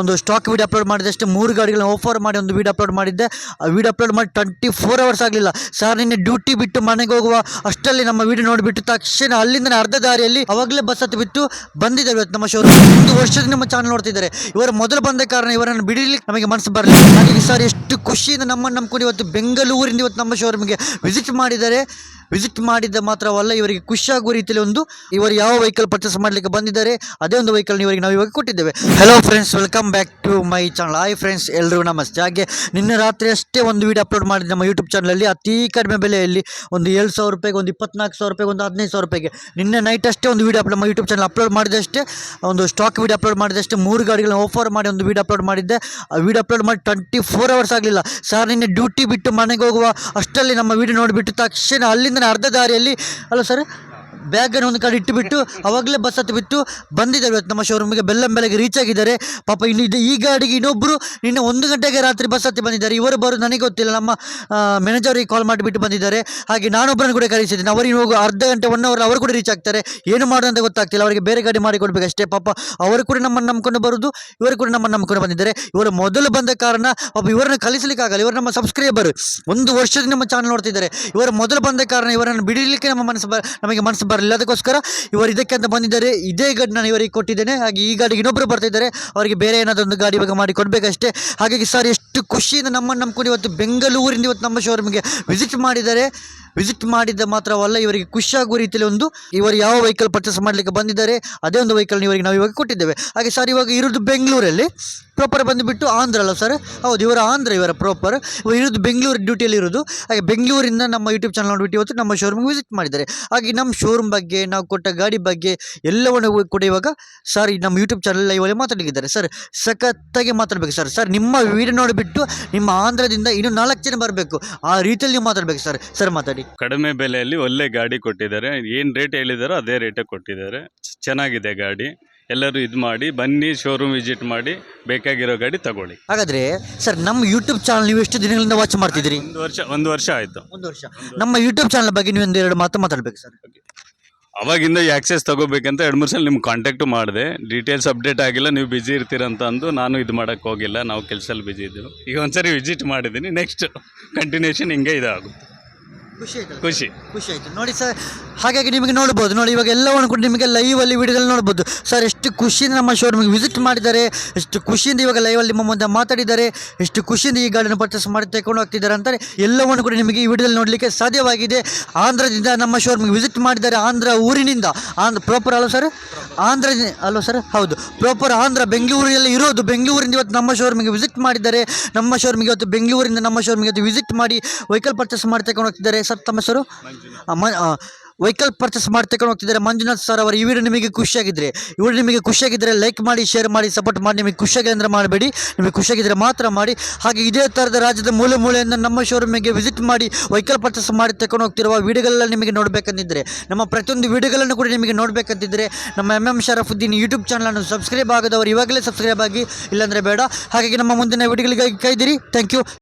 ಒಂದು stock video upload ಮಾಡಿದಷ್ಟು ಮೂರು ಗಾಡಿಗಳನ್ನ ಆಫರ್ ಮಾಡಿ ಒಂದು ವೀಡಿಯೋ ಅಪ್ಲೋಡ್ ಮಾಡಿದ್ದೆ. ಆ ವೀಡಿಯೋ ಅಪ್ಲೋಡ್ ಮಾಡಿ ಟ್ವೆಂಟಿ ಫೋರ್ ಅವರ್ಸ್ ಆಗಲಿಲ್ಲ. ಸರ್ ನಿನ್ನೆ ಡ್ಯೂಟಿ ಬಿಟ್ಟು ಮನೆಗೆ ಹೋಗುವ ಅಷ್ಟರಲ್ಲಿ ನಮ್ಮ ವಿಡಿಯೋ ನೋಡಿಬಿಟ್ಟು ತಕ್ಷಣ ಅಲ್ಲಿಂದ ಅರ್ಧ ದಾರಿಯಲ್ಲಿ ಅವಾಗಲೇ ಬಸ್ ಹತ್ತು ಬಿಟ್ಟು ಬಂದಿದ್ದಾರೆ ಇವತ್ತು ನಮ್ಮ ಶೋರೂಮ್ ಒಂದು ವರ್ಷದ ನಮ್ಮ ಚಾನಲ್ ನೋಡ್ತಿದ್ದಾರೆ. ಇವರು ಮೊದಲು ಬಂದ ಕಾರಣ ಇವರನ್ನು ಬಿಡಲಿಕ್ಕೆ ನಮಗೆ ಮನಸ್ಸು ಬರಲಿಲ್ಲ. ಹಾಗಾಗಿ ಸರ್ ಎಷ್ಟು ಖುಷಿಯಿಂದ ನಮ್ಮನ್ನು ನಂಬ್ಕೊಂಡು ಇವತ್ತು ಬೆಂಗಳೂರಿಂದ ಇವತ್ತು ನಮ್ಮ ಶೋರೂಮ್ಗೆ ವಿಸಿಟ್ ಮಾಡಿದ್ದಾರೆ. ವಿಸಿಟ್ ಮಾಡಿದ ಮಾತ್ರವಲ್ಲ, ಇವರಿಗೆ ಖುಷಿಯಾಗುವ ರೀತಿಯಲ್ಲಿ ಒಂದು ಇವರು ಯಾವ ವೆಹಿಕಲ್ ಪರ್ಚೇಸ್ ಮಾಡಲಿಕ್ಕೆ ಬಂದಿದ್ದಾರೆ, ಅದೇ ಒಂದು ವೆಹಿಕಲ್ ಇವರಿಗೆ ನಾವು ಇವಾಗ ಕೊಟ್ಟಿದ್ದೇವೆ. Hello friends welcome back to my channel hi friends ಎಲ್ಲರೂ ನಮಸ್ತೆ. ಹಾಗೆ ನಿನ್ನೆ ರಾತ್ರಿ ಅಷ್ಟೇ ಒಂದು ವೀಡಿಯೋ ಅಪ್ಲೋಡ್ ಮಾಡಿದ್ದೆ ನಮ್ಮ ಯೂಟ್ಯೂಬ್ ಚಾನಲಲ್ಲಿ ಅತಿ ಕಡಿಮೆ ಬೆಲೆಯಲ್ಲಿ ಒಂದು ಏಳು ಸಾವಿರ ರೂಪಾಯಿಗೆ, ಒಂದು ಇಪ್ಪತ್ನಾಲ್ಕು ಸಾವಿರ ರೂಪಾಯಿಗೆ, ಒಂದು ಹದಿನೈದು ಸಾವಿರ ರೂಪಾಯಿಗೆ. ನಿನ್ನೆ ನೈಟ್ ಅಷ್ಟೇ ಒಂದು video upload YouTube channel upload ಮಾಡಿದಷ್ಟೇ ಒಂದು ಸ್ಟಾಕ್ ವೀಡಿಯೋ ಅಪ್ಲೋಡ್ ಮಾಡಿದಷ್ಟೇ ಮೂರು ಗಾಡಿಗಳನ್ನ ಆಫರ್ ಮಾಡಿ ಒಂದು ವೀಡಿಯೋ ಅಪ್ಲೋಡ್ ಮಾಡಿದ್ದೆ. ಆ ವೀಡಿಯೋ ಅಪ್ಲೋಡ್ ಮಾಡಿ ಟ್ವೆಂಟಿ ಫೋರ್ ಅವರ್ಸ್ ಆಗಲಿಲ್ಲ. ಸರ್ ನಿನ್ನೆ ಡ್ಯೂಟಿ ಬಿಟ್ಟು ಮನೆಗೆ ಹೋಗುವ ಅಷ್ಟರಲ್ಲಿ ನಮ್ಮ ವಿಡಿಯೋ ನೋಡಿಬಿಟ್ಟು ತಕ್ಷಣ ಅಲ್ಲಿಂದ ಅರ್ಧ ದಾರಿಯಲ್ಲಿ ಅಲ್ಲ ಸರ್ ಬ್ಯಾಗನ್ನು ಒಂದು ಕಡೆ ಇಟ್ಟುಬಿಟ್ಟು ಅವಾಗಲೇ ಬಸ್ ಹತ್ತು ಬಿಟ್ಟು ಬಂದಿದ್ದಾರೆ ಇವತ್ತು ನಮ್ಮ ಶೋರೂಮಿಗೆ ಬೆಲ್ಲಂ ಬೆಲೆಗೆ ರೀಚ್ ಆಗಿದ್ದಾರೆ. ಪಾಪ ಇನ್ನು ಇದು ಈ ಗಾಡಿಗೆ ಇನ್ನೊಬ್ಬರು ನಿನ್ನೆ ಒಂದು ಗಂಟೆಗೆ ರಾತ್ರಿ ಬಸ್ ಹತ್ತಿ ಬಂದಿದ್ದಾರೆ. ಇವರು ಬರೋದು ನನಗೆ ಗೊತ್ತಿಲ್ಲ. ನಮ್ಮ ಮ್ಯಾನೇಜರಿಗೆ ಕಾಲ್ ಮಾಡಿಬಿಟ್ಟು ಬಂದಿದ್ದಾರೆ. ಹಾಗೆ ನಾನೊಬ್ಬರನ್ನು ಕೂಡ ಕರೆಸಿದ್ದೀನಿ ಅವರಿಗೆ ಹೋಗು, ಅರ್ಧ ಗಂಟೆ ಒನ್ ಅವರ್ ಅವರು ಕೂಡ ರೀಚ್ ಆಗ್ತಾರೆ. ಏನು ಮಾಡೋದಂತ ಗೊತ್ತಾಗ್ತಿಲ್ಲ. ಅವರಿಗೆ ಬೇರೆ ಗಾಡಿ ಮಾಡಿ ಕೊಡ್ಬೇಕು ಅಷ್ಟೇ. ಪಾಪ ಅವರು ಕೂಡ ನಮ್ಮನ್ನು ನಂಬ್ಕೊಂಡು ಬರೋದು, ಇವರು ಕೂಡ ನಮ್ಮನ್ನು ನಂಬ್ಕೊಂಡು ಬಂದಿದ್ದಾರೆ. ಇವರು ಮೊದಲು ಬಂದ ಕಾರಣ ಪಾಪ ಇವರನ್ನು ಕಲಿಸಲಿಕ್ಕಾಗಲ್ಲ. ಇವರು ನಮ್ಮ ಸಬ್ಸ್ಕ್ರೈಬರ್ ಒಂದು ವರ್ಷದಿಂದ ನಮ್ಮ ಚಾನಲ್ ನೋಡ್ತಿದ್ದಾರೆ. ಇವರು ಮೊದಲು ಬಂದ ಕಾರಣ ಇವರನ್ನು ಬಿಡಲಿಕ್ಕೆ ನಮ್ಮ ಮನಸ್ಸು ನಮಗೆ ಮನಸ್ಸು ಬರಲಿಲ್ಲ. ಅದಕ್ಕೋಸ್ಕರ ಇವರು ಇದಕ್ಕೆ ಅಂತ ಬಂದಿದ್ದಾರೆ. ಇದೇ ಗಾಡಿ ನಾನು ಇವರಿಗೆ ಕೊಟ್ಟಿದ್ದೇನೆ. ಹಾಗೆ ಈ ಗಾಡಿಗೆ ಇನ್ನೊಬ್ಬರು ಬರ್ತಿದ್ದಾರೆ ಅವರಿಗೆ ಬೇರೆ ಏನಾದರೂ ಒಂದು ಗಾಡಿ ಇವಾಗ ಮಾಡಿ ಕೊಡಬೇಕಷ್ಟೇ. ಹಾಗಾಗಿ ಸರ್, ಎಷ್ಟು ಖುಷಿಯಿಂದ ನಮ್ಮನ್ನು ನಂಬ್ಕೊಂಡು ಇವತ್ತು ಬೆಂಗಳೂರಿಂದ ಇವತ್ತು ನಮ್ಮ ಶೋರೂಮ್ಗೆ ವಿಸಿಟ್ ಮಾಡಿದ್ದಾರೆ. ವಿಸಿಟ್ ಮಾಡಿದ ಮಾತ್ರವಲ್ಲ, ಇವರಿಗೆ ಖುಷಿಯಾಗುವ ರೀತಿಯಲ್ಲಿ ಒಂದು ಇವರು ಯಾವ ವೆಹಿಕಲ್ ಪರ್ಚೇಸ್ ಮಾಡಲಿಕ್ಕೆ ಬಂದಿದ್ದಾರೆ, ಅದೇ ಒಂದು ವೆಹಿಕಲ್ನ ಇವರಿಗೆ ನಾವು ಇವಾಗ ಕೊಟ್ಟಿದ್ದೇವೆ. ಹಾಗೆ ಸರ್, ಇವಾಗ ಇರೋದು ಬೆಂಗಳೂರಲ್ಲಿ. ಪ್ರಾಪರ್ ಬಂದುಬಿಟ್ಟು ಆಂಧ್ರ ಅಲ್ಲ ಸರ್ ಹೌದು, ಇವರ ಆಂಧ್ರ, ಇವರ ಪ್ರಾಪರ್ ಇರೋದು ಬೆಂಗಳೂರು ಡ್ಯೂಟಿಯಲ್ಲಿ ಇರೋದು. ಹಾಗೆ ಬೆಂಗಳೂರಿಂದ ನಮ್ಮ ಯೂಟ್ಯೂಬ್ ಚಾನಲ್ ನೋಡಿಬಿಟ್ಟು ಇವತ್ತು ನಮ್ಮ ಶೋರೂಮ್ಗೆ ವಿಸಿಟ್ ಮಾಡಿದ್ದಾರೆ. ಹಾಗೆ ನಮ್ಮ ಶೋರೂಮ್ ಬಗ್ಗೆ, ನಾವು ಕೊಟ್ಟ ಗಾಡಿ ಬಗ್ಗೆ ಎಲ್ಲವನ್ನು ಕೂಡ ಇವಾಗ ಸರ್ ನಮ್ಮ ಯೂಟ್ಯೂಬ್ ಚಾನಲ್ ಇವಾಗ ಮಾತಾಡಿದ್ದಾರೆ ಸರ್ ಸಖತ್ತಾಗಿ ಮಾತಾಡಬೇಕು ಸರ್ ಸರ್ ನಿಮ್ಮ ವಿಡಿಯೋ ನೋಡಿಬಿಟ್ಟು ನಿಮ್ಮ ಆಂಧ್ರದಿಂದ ಇನ್ನೂ ನಾಲ್ಕು ಜನ ಬರಬೇಕು. ಆ ರೀತಿಯಲ್ಲಿ ನೀವು ಮಾತಾಡಬೇಕು ಸರ್ ಸರ್ ಮಾತಾಡಿ. ಕಡಿಮೆ ಬೆಲೆಯಲ್ಲಿ ಒಳ್ಳೆ ಗಾಡಿ ಕೊಟ್ಟಿದ್ದಾರೆ. ಏನು ರೇಟ್ ಹೇಳಿದಾರೋ ಅದೇ ರೇಟೇ ಕೊಟ್ಟಿದ್ದಾರೆ. ಚೆನ್ನಾಗಿದೆ ಗಾಡಿ. ಎಲ್ಲರೂ ಇದು ಮಾಡಿ ಬನ್ನಿ ಶೋರೂಮ್ ವಿಸಿಟ್ ಮಾಡಿ ಬೇಕಾಗಿರೋ ಗಾಡಿ ತಗೊಳ್ಳಿ. ಹಾಗಾದ್ರೆ ಸರ್ ನಮ್ಮ ಯೂಟ್ಯೂಬ್ ಚಾನಲ್ ನೀವು ಎಷ್ಟು ದಿನಗಳಿಂದ ವಾಚ್ ಮಾಡ್ತಿದ್ದೀರಿ? ಒಂದು ವರ್ಷ ಒಂದು ವರ್ಷ ಆಯಿತು. ಒಂದು ವರ್ಷ. ನಮ್ಮ ಯೂಟ್ಯೂಬ್ ಚಾನಲ್ ಬಗ್ಗೆ ನೀವು ಒಂದು ಎರಡು ಮಾತು ಮಾತಾಡ್ಬೇಕು ಸರ್. ಅವಾಗಿಂದ ಈ ಆಕ್ಸೆಸ್ ತಗೋಬೇಕಂತ ಎರಡು ಮೂರು ಸಲ ನಿಮ್ಗೆ ಕಾಂಟ್ಯಾಕ್ಟು ಮಾಡಿದೆ. ಡೀಟೇಲ್ಸ್ ಅಪ್ಡೇಟ್ ಆಗಿಲ್ಲ ನೀವು ಬ್ಯುಸಿ ಇರ್ತೀರಂತ ಅಂದು ನಾನು ಇದು ಮಾಡೋಕ್ಕೆ ಹೋಗಿಲ್ಲ. ನಾವು ಕೆಲಸದಲ್ಲಿ ಬ್ಯುಸಿ ಇದ್ದೀವಿ. ಈಗ ಒಂದ್ಸರಿ ವಿಸಿಟ್ ಮಾಡಿದ್ದೀನಿ ನೆಕ್ಸ್ಟ್ ಕಂಟಿನ್ಯೂಷನ್ ಹಿಂಗೆ ಇದಾಗುತ್ತೆ. ಖುಷಿ ಆಯ್ತು ಖುಷಿ. ಖುಷಿ ಆಯ್ತು. ನೋಡಿ ಸರ್ ಹಾಗಾಗಿ ನಿಮಗೆ ನೋಡ್ಬೋದು. ನೋಡಿ ಇವಾಗ ಎಲ್ಲವನ್ನು ಕೂಡ ನಿಮಗೆ ಲೈವ್ ಅಲ್ಲಿ ವಿಡಿಯೋದಲ್ಲಿ ನೋಡ್ಬೋದು. ಸರ್ ಎಷ್ಟು ಖುಷಿಯಿಂದ ನಮ್ಮ ಶೋರೂಮಿಗೆ ವಿಸಿಟ್ ಮಾಡಿದ್ದಾರೆ ಎಷ್ಟು ಖುಷಿಯಿಂದ ಇವಾಗ ಲೈವಲ್ಲಿ ನಿಮ್ಮ ಮುಂದೆ ಮಾತಾಡಿದ್ದಾರೆ ಎಷ್ಟು ಖುಷಿಯಿಂದ ಈ ಗಾಡಿಯನ್ನು ಪರ್ಚೇಸ್ ಮಾಡಿ ತಗೊಂಡು ಹೋಗ್ತಿದ್ದಾರೆ ಅಂತಾರೆ ಎಲ್ಲವನ್ನು ಕೂಡ ನಿಮಗೆ ಈ ವಿಡಿಯೋದಲ್ಲಿ ನೋಡಲಿಕ್ಕೆ ಸಾಧ್ಯವಾಗಿದೆ. ಆಂಧ್ರದಿಂದ ನಮ್ಮ ಶೋರೂಮಿಗೆ ವಿಸಿಟ್ ಮಾಡಿದ್ದಾರೆ ಆಂಧ್ರ ಊರಿನಿಂದ. ಆಂಧ್ರ ಪ್ರಾಪರ್ ಅಲ್ವ ಸರ್ ಆಂಧ್ರ ಅಲ್ವ ಸರ್ ಹೌದು. ಪ್ರಾಪರ್ ಆಂಧ್ರ ಬೆಂಗಳೂರಲ್ಲಿ ಇರೋದು. ಬೆಂಗಳೂರಿಂದ ಇವತ್ತು ನಮ್ಮ ಶೋರೂಮಿಗೆ ವಿಸಿಟ್ ಮಾಡಿದ್ದಾರೆ. ನಮ್ಮ ಶೋರೂಮಿಗೆ ಇವತ್ತು ಬೆಂಗಳೂರಿಂದ ನಮ್ಮ ಶೋರೂಮಿಗೆ ಇವತ್ತು ವಿಸಿಟ್ ಮಾಡಿ ವೆಹಿಕಲ್ ಪರ್ಚೇಸ್ ಮಾಡಿ ತಗೊಂಡು ಹೋಗ್ತಿದ್ದಾರೆ. ಸರ್, ತಮ್ಮ ಹೆಸರು? ವೆಹಿಕಲ್ ಪರ್ಚೇಸ್ ಮಾಡಿ ತಗೊಂಡು ಹೋಗ್ತಿದ್ದಾರೆ. ಮಂಜುನಾಥ್ ಸರ್ ಅವರು, ಈ ವಿಡಿಯೋ ನಿಮಗೆ ಖುಷಿಯಾಗಿದ್ದರೆ ಇವರು ನಿಮಗೆ ಖುಷಿಯಾಗಿದ್ದರೆ ಲೈಕ್ ಮಾಡಿ ಶೇರ್ ಮಾಡಿ ಸಪೋರ್ಟ್ ಮಾಡಿ, ನಿಮಗೆ ಖುಷಿಯಾಗಿದೆ ಅಂದರೆ ಮಾಡಬೇಡಿ. ನಿಮಗೆ ಖುಷಿಯಾಗಿದ್ದರೆ ಮಾತ್ರ ಮಾಡಿ. ಹಾಗೆ ಇದೇ ಥರದ ರಾಜ್ಯದ ಮೂಲೆ ಮೂಲೆಯಿಂದ ನಮ್ಮ ಶೋರೂಮಿಗೆ ವಿಸಿಟ್ ಮಾಡಿ ವೆಹಿಕಲ್ ಪರ್ಚೇಸ್ ಮಾಡಿ ತಗೊಂಡು ಹೋಗ್ತಿರುವ ವಿಡಿಯೋಗಳೆಲ್ಲ ನಿಮಗೆ ನೋಡಬೇಕಂತಿದ್ದರೆ ನಮ್ಮ ಪ್ರತಿಯೊಂದು ವಿಡಿಯೋಗಳನ್ನು ಕೂಡ ನಿಮಗೆ ನೋಡಬೇಕಂತಿದ್ದರೆ ನಮ್ಮ ಎಂ ಎಂ ಶರಫುದ್ದೀನ್ ಯೂಟ್ಯೂಬ್ ಚಾನಲನ್ನು ಸಬ್ಸ್ಕ್ರೈಬ್ ಆಗದವರು ಇವಾಗಲೇ ಸಬ್ಸ್ಕ್ರೈಬ್ ಆಗಿ, ಇಲ್ಲಾಂದರೆ ಬೇಡ. ಹಾಗಾಗಿ ನಮ್ಮ ಮುಂದಿನ ವಿಡಿಯೋಗಳಿಗಾಗಿ ಕಾಯ್ದಿರಿ ಥ್ಯಾಂಕ್ ಯು